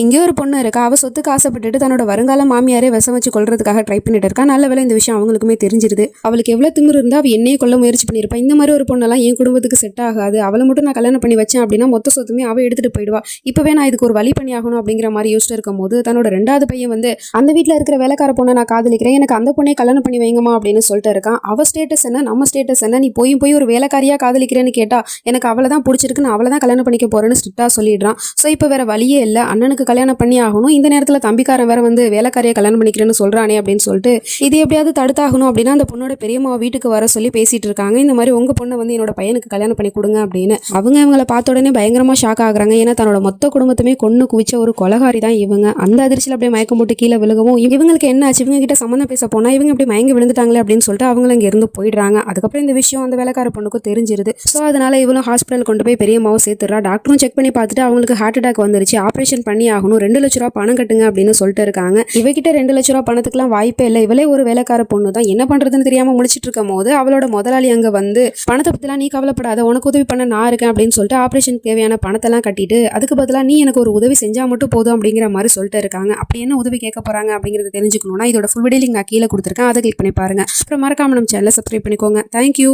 இங்கே ஒரு பொண்ணு இருக்கா அவள் சொத்துக்கு ஆசைப்பட்டுட்டு தன்னோட வருங்கால மாமியாரே விஷம் வச்சு கொள்றதுக்காக ட்ரை பண்ணிட்டு இருக்கா. நல்ல வேலை இந்த விஷயம் அவங்களுக்குமே தெரிஞ்சிருது. அவளுக்கு எவ்வளோ திமிரு இருந்தால் அவள் என்னையே கொள்ள முயற்சி பண்ணியிருப்பா இந்த மாதிரி ஒரு பொண்ணெல்லாம் என் குடும்பத்துக்கு செட் ஆகாது. அவளை மட்டும் நான் கல்யாணம் பண்ணி வச்சேன் அப்படின்னா மொத்த சொத்துமே அவள் எடுத்துட்டு போயிடுவா. இப்போவே நான் இதுக்கு ஒரு வழி பண்ணி ஆகணும் அப்படிங்கிற மாதிரி யோசிச்சு இருக்கும் போது தன்னோட ரெண்டாவது பையன் வந்து அந்த வீட்டில் இருக்கிற வேலைக்கார பொண்ணை நான் காதலிக்கிறேன். எனக்கு அந்த பொண்ணை கல்யாணம் பண்ணி வைங்கம்மா அப்படின்னு சொல்லிட்டு இருக்கான். அவள் ஸ்டேட்டஸ் என்ன நம்ம ஸ்டேட்டஸ் என்ன? நீ போய் போய் ஒரு வேலைக்காரியாக காதலிக்கிறேன்னு கேட்டால் எனக்கு அவளை தான் பிடிச்சிருக்கு நான் அவளை தான் கல்யாணம் பண்ணிக்க போகிறேன்னு ஸ்ட்ரிக்டாக சொல்லிடுறான். ஸோ இப்போ வேற வழியே இல்லை. அண்ணனுக்கு கல்யாணம் பண்ணி ஆகணும். இந்த நேரத்தில் தம்பிக்காரன் வேற வந்து வேலைக்காரியை கல்யாணம் பண்ணிக்கிறேன்னு சொல்கிறானே அப்படின்னு சொல்லிட்டு இது எப்படியாவது தடுத்தாகணும் அப்படின்னா அந்த பொண்ணோட பெரியம்மா வீட்டுக்கு வர சொல்லி பேசிட்டு இருக்காங்க. இந்த மாதிரி உங்கள் பொண்ணை வந்து என்னோட பையனுக்கு கல்யாணம் பண்ணி கொடுங்க அப்படின்னு. அவங்க இவங்களை பார்த்த உடனே பயங்கரமாக ஷாக் ஆகுறாங்க. ஏன்னா தன்னோட மொத்த குடும்பத்துமே கொன்று குவிச்ச ஒரு கொலகாரி தான் இவங்க. அந்த அதிர்ச்சியில் அப்படியே மயக்கம் போட்டு கீழே விழுகவும் இவங்களுக்கு என்ன ஆச்சு? இவங்க கிட்ட சம்மந்தம் பேச போனால் இவங்க இப்படி மயங்கி விழுந்துட்டாங்களே அப்படின்னு சொல்லிட்டு அவங்களும் இங்கே இருந்து போயிடுறாங்க. அதுக்கப்புறம் இந்த விஷயம் அந்த வேலைக்கார பொண்ணுக்கும் தெரிஞ்சிருது. ஸோ அதனால இவளும் ஹாஸ்பிட்டல் கொண்டு போய் பெரியம்மாவும் சேர்த்துறா டாக்டரும் செக் பண்ணி பார்த்துட்டு அவங்களுக்கு ஹார்ட் அட்டாக் வந்துருச்சு. ஆப்ரேஷன் பண்ணி ஆகணும். ரெண்டு லட்ச ரூபா பணம் கட்டுங்க அப்படின்னு சொல்லிட்டு இருக்காங்க. இவகிட்ட ரெண்டு லட்ச ரூபா பணத்துக்குலாம் வாய்ப்பே இல்லை. இவளே ஒரு வேலைக்கார பொண்ணு தான். என்ன பண்றதுன்னு தெரியாம முடிச்சிட்டு இருக்கும் போது அவளோட முதலாளி அங்க வந்து பணத்தை பத்திலாம் நீ கவலைப்படாத. உனக்கு உதவி பண்ண நான் இருக்கேன். அப்படின்னு சொல்லிட்டு ஆப்ரேஷன் தேவையான பணத்தெல்லாம் கட்டிட்டு அதுக்கு பதிலாக நீ எனக்கு ஒரு உதவி செஞ்சா மட்டும் போதும் அப்படிங்கிற மாதிரி சொல்லிட்டு இருக்காங்க. அப்படி என்ன உதவி கேட்க போறாங்க அப்படிங்கறத தெரிஞ்சுக்கணும்னா இதோட ஃபுல் வீடியோ நான் கீழே கொடுத்துருக்கேன். அதை கிளிக் பண்ணி பாருங்க. அப்புறம் மறக்காம நம்ம சேனலை சப்ஸ்கிரைப் பண்ணிக்கோங்க. தேங்க்யூ